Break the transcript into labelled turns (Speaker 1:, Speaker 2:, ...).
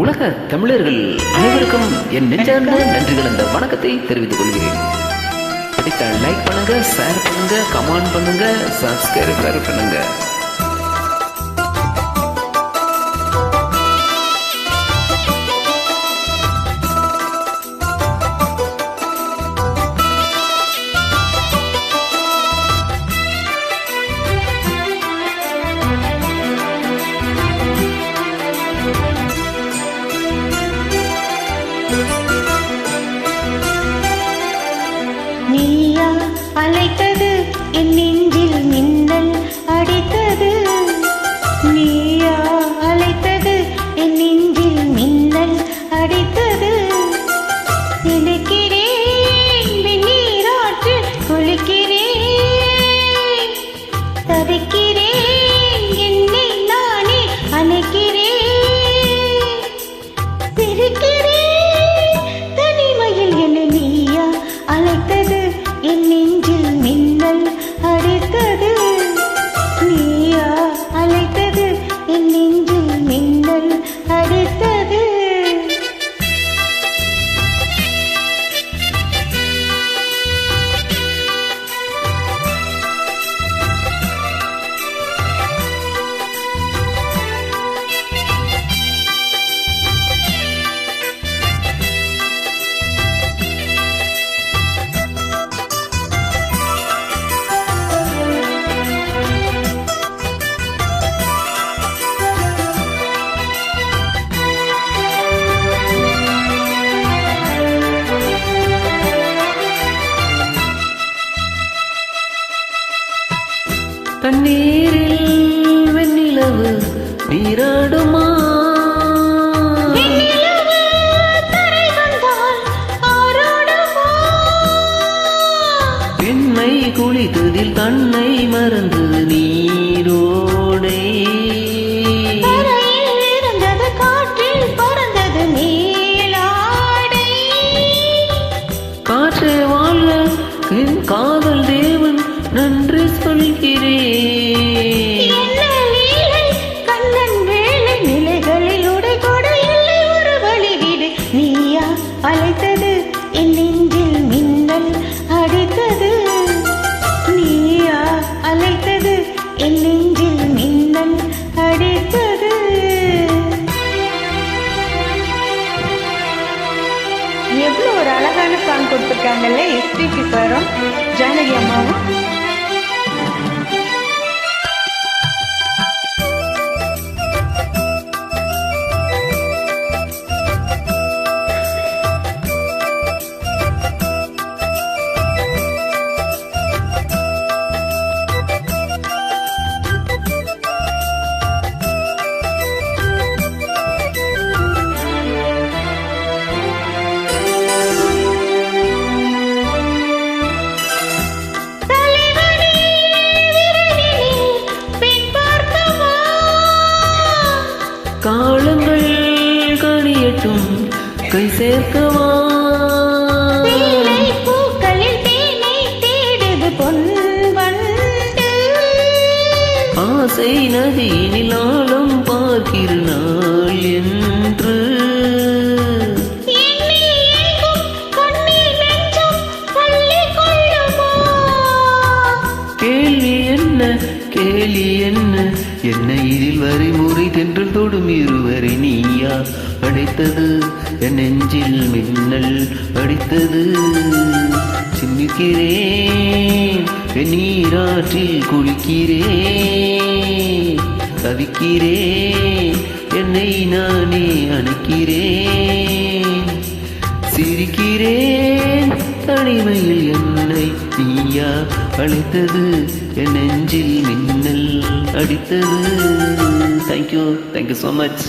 Speaker 1: உலக தமிழர்கள் அனைவருக்கும் என் நெஞ்சார்ந்த நன்றிகள் அந்த வணக்கத்தை தெரிவித்துக் கொள்கிறேன். பிடித்தால் லைக் பண்ணுங்க ஷேர் பண்ணுங்க கமெண்ட் பண்ணுங்க சப்ஸ்கிரைப் பண்ணுங்க.
Speaker 2: அலைத்தது என் நெஞ்சில் மின்னல் அடித்தது. நீயா
Speaker 1: தண்ணீரில் வெண்ணிலவு நீராடுமா? பெண்மை குளித்ததில் தன்னை மறந்து
Speaker 3: கொடுத்துருக்காங்கல்ல எஸ்பிபி சாரும் ஜானகி அம்மாவும்.
Speaker 1: கை சேர்க்கவா
Speaker 2: தேனை பூக்களில் தேனை தேடுது பொன் வண்டு
Speaker 1: ஆசை நதியினில் ஆழம் பார்க்கிற நாள் என்று? கேள்வி என்ன கேலி என்ன? என்ன இதில் வரை முறை தென்றல் தொடும் இருவரை நீயா அடித்தது. என் நெஞ்சில் மின்னல் அடித்தது. சிந்திக்கிறேன் என் நீராற்றில் குளிக்கிறேன். தவிக்கிறேன் என்னை நானே அணைக்கிறேன். சிரிக்கிறேன் தனிமையில் என்னை நீயா அழைத்தது. என் நெஞ்சில் மின்னல் அடித்தது. Thank you thank you so much